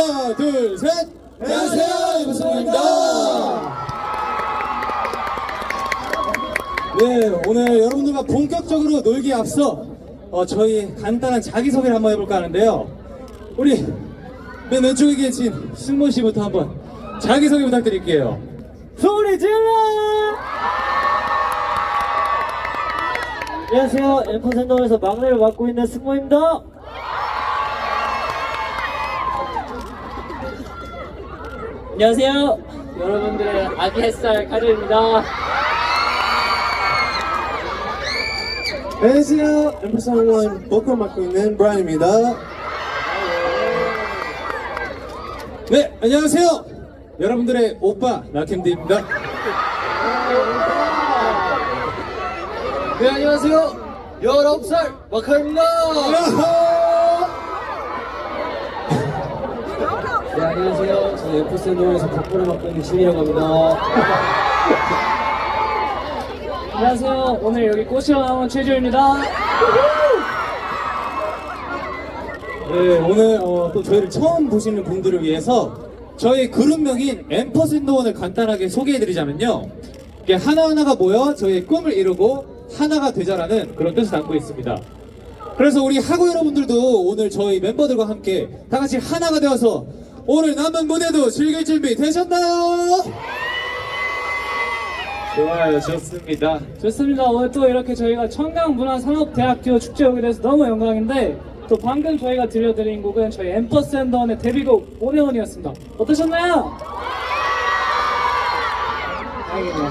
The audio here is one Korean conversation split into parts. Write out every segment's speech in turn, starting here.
인사드리겠습니다 둘셋. 안녕하세요 이무성입니다. 네 오늘 여러분들과 본격적으로 놀기에 앞서 어, 저희 간단한 자기소개를 한번 해볼까 하는데요. 우리 맨 왼쪽에 계신 승모 씨부터 한번 자기소개 부탁드릴게요. 소리 질러! 안녕하세요. 엠퍼센터에서 막내를 맡고 있는 승모입니다. 안녕하세요. 여러분들의 아기 햇살 카드입니다. 안녕하세요. 엠퍼슨 원 보컬 맡고 있는 브라인입니다. 네 안녕하세요. 여러분들의 오빠 나캠디입니다. 네 안녕하세요. 19살 마카입니다 저는 엠퍼센터에서 보컬을 맡고 있는 신이라고 합니다. 안녕하세요. 오늘 여기 꽃이랑 나온 최주입니다. 네 오늘 어, 또 저희를 처음 보시는 분들을 위해서 저희 그룹명인 엠퍼센더원을 간단하게 소개해드리자면요 이게 하나하나가 모여 저희의 꿈을 이루고 하나가 되자라는 그런 뜻을 담고 있습니다 그래서 우리 학우 여러분들도 오늘 저희 멤버들과 함께 다 같이 하나가 되어서 오늘 남은 무대도 즐길 준비 되셨나요? 좋아요, 좋습니다. 좋습니다. 오늘 또 이렇게 저희가 청강문화산업대학교 축제 오게 돼서 너무 영광인데 또 방금 저희가 들려드린 곡은 저희 엠퍼센더원의 데뷔곡 오네온이었습니다. 어떠셨나요? 다행이네요.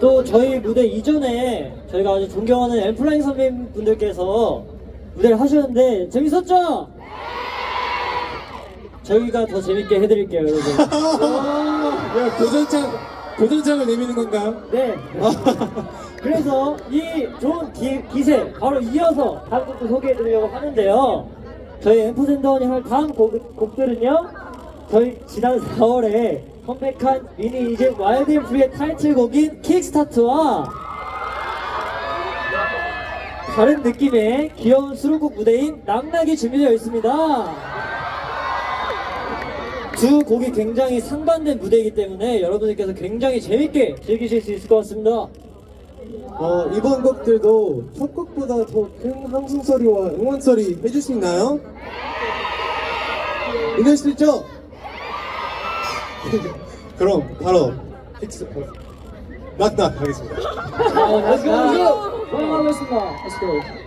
또 저희 무대 이전에 저희가 아주 존경하는 엠플라잉 선배님분들께서 무대를 하셨는데 재밌었죠? 저희가 더 재밌게 해드릴게요, 여러분. 야 도전장 도전장을 내미는 건가요? 네. 그래서 이 좋은 기, 기세 바로 이어서 다음 곡도 소개해드리려고 하는데요. 저희 엠프센더원이 할 다음 곡, 곡들은요. 저희 지난 4월에 컴백한 미니 이제 와일드 앤 프리의 타이틀곡인 킥스타트와 다른 느낌의 귀여운 수록곡 무대인 낭락이 준비되어 있습니다. 두 곡이 굉장히 상반된 무대이기 때문에 여러분들께서 굉장히 재밌게 즐기실 수 있을 것 같습니다. 어, 이번 곡들도 첫 곡보다 더 큰 함성 소리와 응원 소리 해줄 수 있나요? 이럴 수 있죠? 그럼 바로 픽스 낙낙 하겠습니다. 렛츠고! 렛츠고! 렛츠고!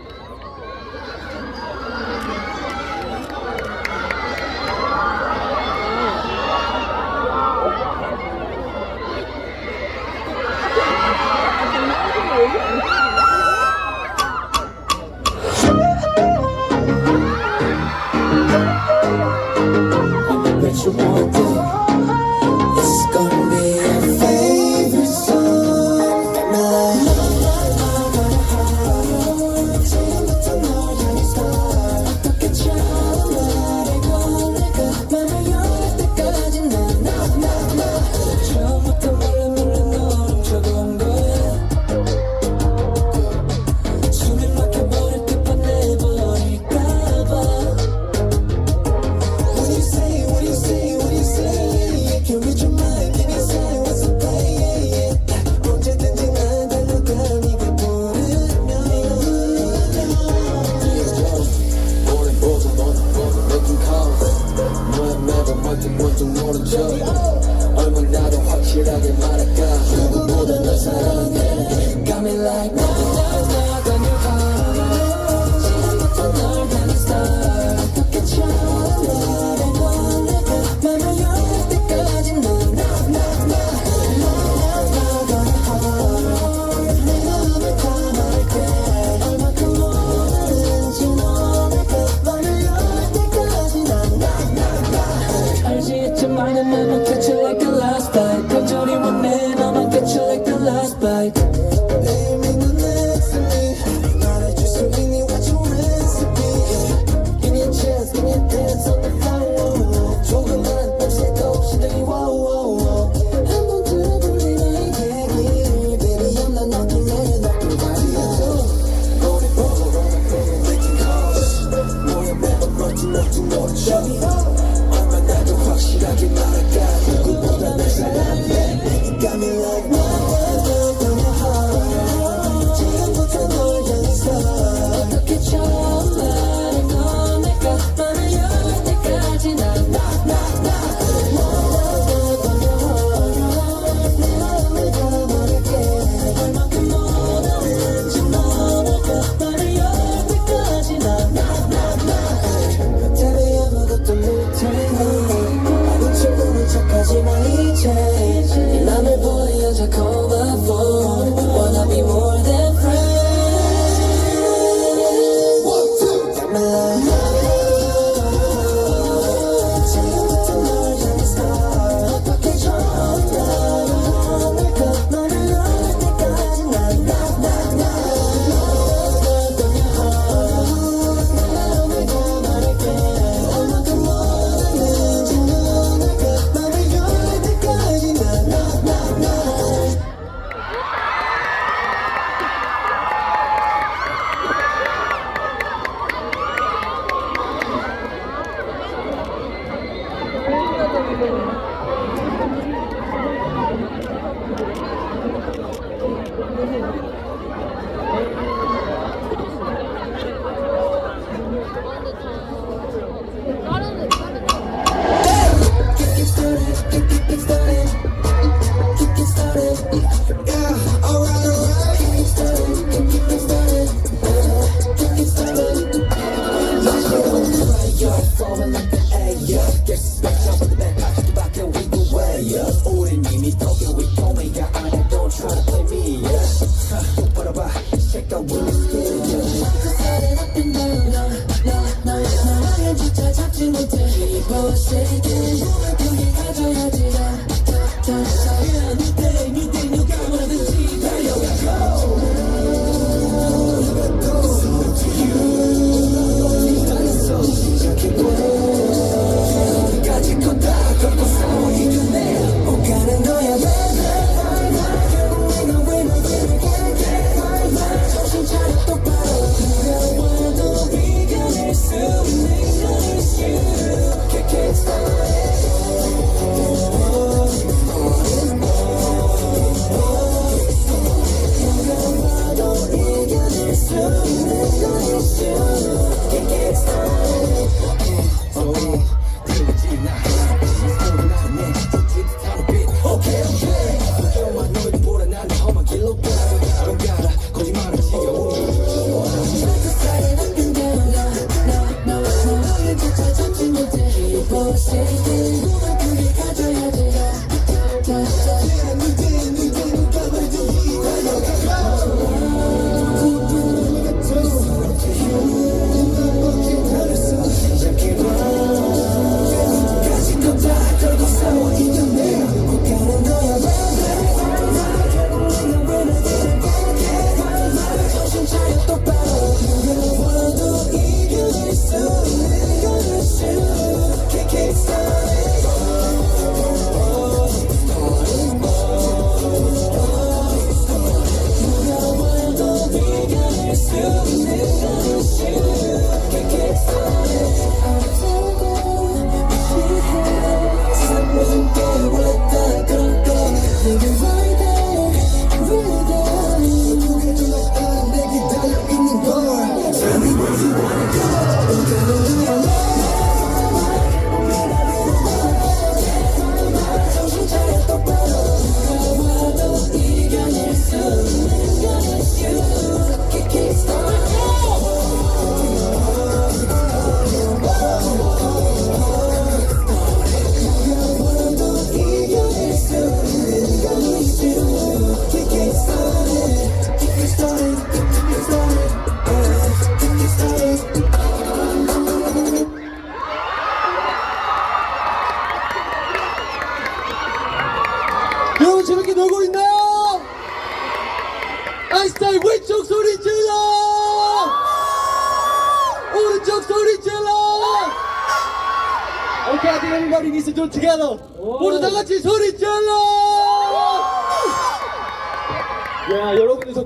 오른쪽 오른쪽 얼마나 더 확실하게 말할까. 누구보다 널 사랑해. Got me like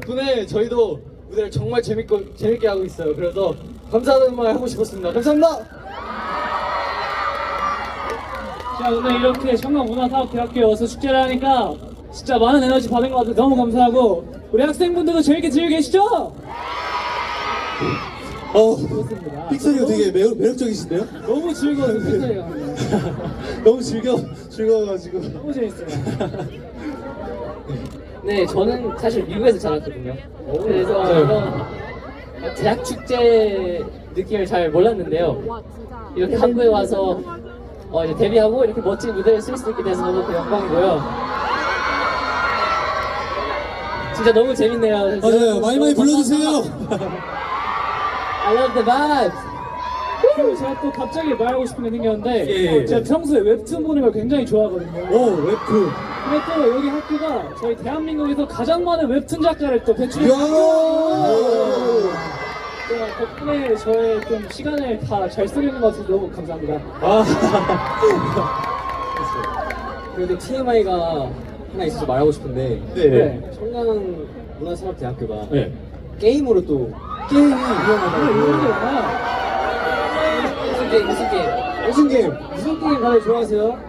덕분에 저희도 무대를 정말 재밌고 재밌게 하고 있어요. 그래서 감사하다는 말 하고 싶었습니다. 감사합니다. 자 오늘 이렇게 청강문화사업대학교에 와서 축제를 하니까 진짜 많은 에너지 받은 것 같아서 너무 감사하고 우리 학생분들도 재밌게 즐기고 계시죠? 어, 좋습니다. 픽셀이가 되게 매우 매력적이신데요? 너무 즐거워요 너무 즐겨 즐거워가지고. 너무 재밌어요 네, 저는 사실 미국에서 자랐거든요. 그래서 이런 대학 축제 느낌을 잘 몰랐는데요. 이렇게 한국에 와서 어, 이제 데뷔하고 이렇게 멋진 무대를 쓸 수 있게 돼서 너무 그 영광이고요. 진짜 너무 재밌네요. 맞아요. 많이 많이 불러주세요. I love the vibes. 그리고 제가 또 갑자기 말하고 싶은 게 생겼는데 예. 제가 평소에 웹툰 보는 걸 굉장히 좋아하거든요 오, 웹툰. 근데 또 여기 학교가 저희 대한민국에서 가장 많은 웹툰 작가를 또 야! 배출했어요 제가 덕분에 저의 좀 시간을 다 잘 쓰고 있는 것 같아서 너무 감사합니다 아, 그런데 TMI가 하나 있어서 말하고 싶은데 네. 청강 문화산업대학교가 네. 게임으로 또 게임이 유명하다고. 이런 무슨 게임? 무슨 게임? 무슨 게임? 무슨 게임 다들 좋아하세요?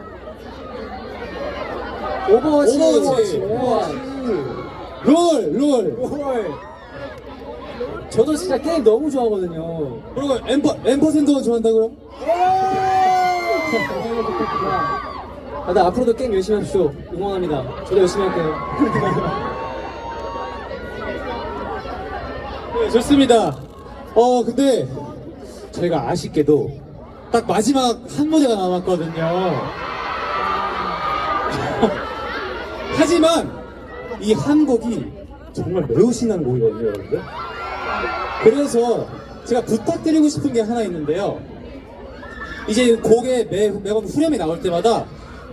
오버워치. 오버워치. 오버워치. 롤, 롤. 저도 진짜 게임 너무 좋아하거든요. 그리고 엠퍼, 엠퍼센터 좋아한다고요? 아, 나 앞으로도 게임 열심히 하십시오. 응원합니다. 저도 열심히 할게요. 네, 좋습니다. 어, 근데 저희가 아쉽게도 딱 마지막 한 무대가 남았거든요. 하지만 이 한 곡이 정말 매우 신나는 곡이거든요, 여러분들. 그래서 제가 부탁드리고 싶은 게 하나 있는데요. 이제 곡에 매, 매번 후렴이 나올 때마다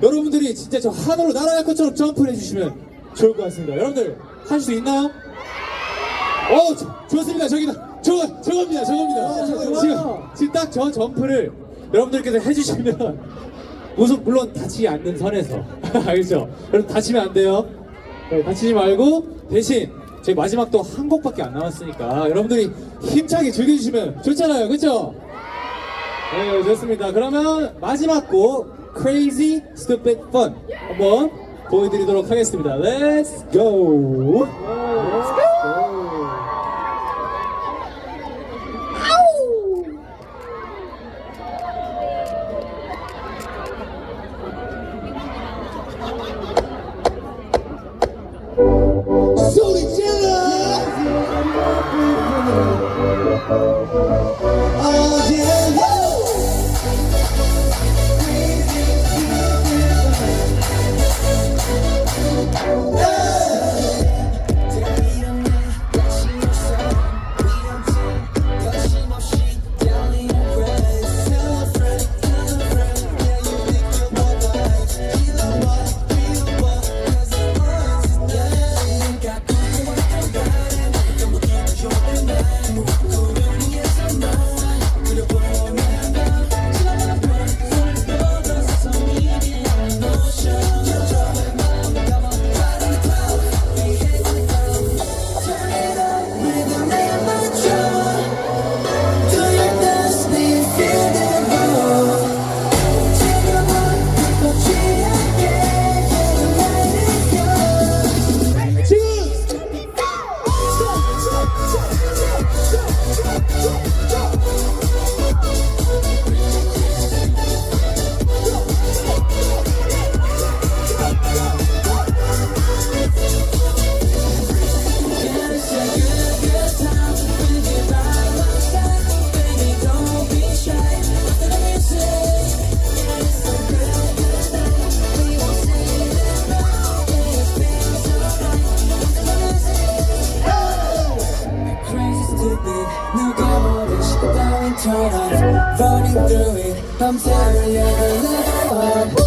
여러분들이 진짜 저 하늘로 날아갈 것처럼 점프를 해주시면 좋을 것 같습니다. 여러분들 할 수 있나요? 어, 저- 좋습니다. 저기다. 저거, 저겁니다. 저겁니다. 지금, 지금 딱 저 점프를 여러분들께서 해주시면 우선 물론 다치지 않는 선에서 알겠죠? 여러분 다치면 안 돼요. 네, 다치지 말고 대신 저희 마지막 또 한 곡밖에 안 남았으니까 여러분들이 힘차게 즐겨주시면 좋잖아요, 그렇죠? 네, 좋습니다. 그러면 마지막 곡 Crazy Stupid Fun 한번 보여드리도록 하겠습니다. Let's go. 뭐래 시도 따윈 turn off Running through it I'm tearing every level up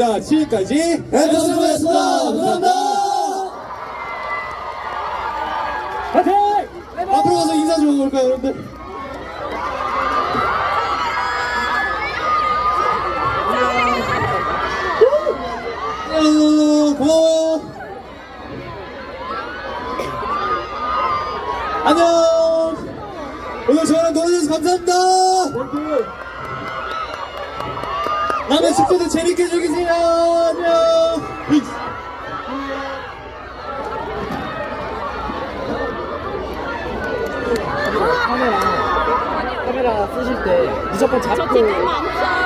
인사드리겠습니다. 지금까지 앤더슨이었습니다. 감사합니다. 파이팅! 앞으로 가서 인사 좀 하고 올까요, 여러분들? 고마워. 안녕. 오늘 저랑 놀아주셔서 감사합니다. 많은 숙소도 재밌게 즐기세요. 안녕. 카메라, 카메라 쓰실 때 무조건 잡고.